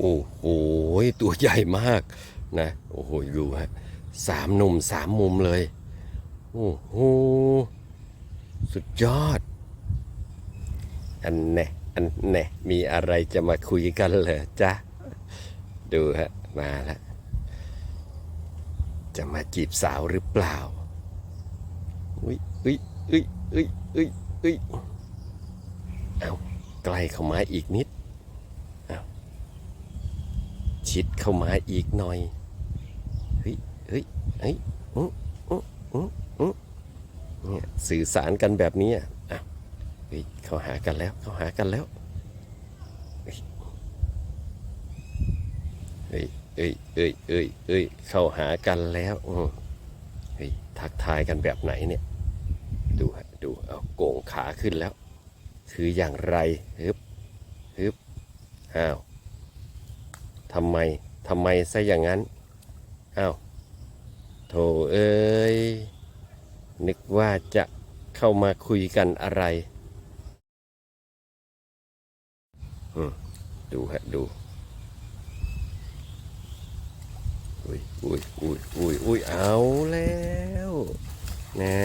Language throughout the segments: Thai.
โอ้โหตัวใหญ่มากนะโอ้โหดูฮะสามหนุ่มสามมุมเลย โอ้โหสุดยอด อันแน่อันแน่มีอะไรจะมาคุยกันเหรอจ๊ะ ดูฮะ มาแล้วจะมาจีบสาวหรือเปล่าอุ้ยอุ้ยอุ้ยอุ้ยอุ้ยอุ้ยเอาใกล้เข้ามาอีกนิด ชิดเข้ามาอีกหน่อย เฮ้ยเฮ้ยเฮ้ยอืออืออืออือเนี่ยสื่อสารกันแบบนี้อะเฮ้ยเขาหากันแล้วเขาหากันแล้วเฮ้ยเอ้ยเอ้ยเอ้ยเอ้ยเข้าหากันแล้วอืเฮ้ยทักทายกันแบบไหนเนี่ย ดูฮะดูเอาโก่งขาขึ้นแล้ว คืออย่างไรฮึบฮึบอ้าว ทำไมทำไมซะอย่างนั้นอ้าวโถเอ้ยนึกว่าจะเข้ามาคุยกันอะไรดูฮะดูอุ้ยอุ้ยอุ้ยอุ้ยอุ้ยเอาแล้วแน่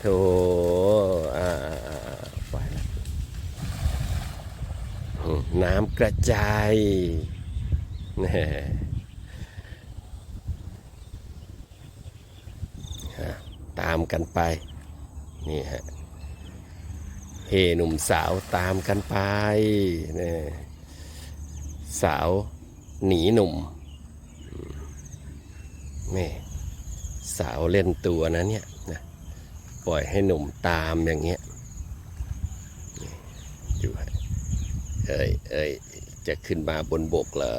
โถอ่าอ่าอ่าอ่าไปแล้วอืม น้ำกระจายน่ฮะตามกันไป นี่ฮะเฮหนุ่มสาวตามกันไปนี่สาวหนีหนุ่มแม่สาวเล่นตัวนะเนี่ยนะปล่อยให้หนุ่มตามอย่างเงี้ยอยู่ฮะ เอ้ยเอ้ยจะขึ้นมาบนบกเหรอ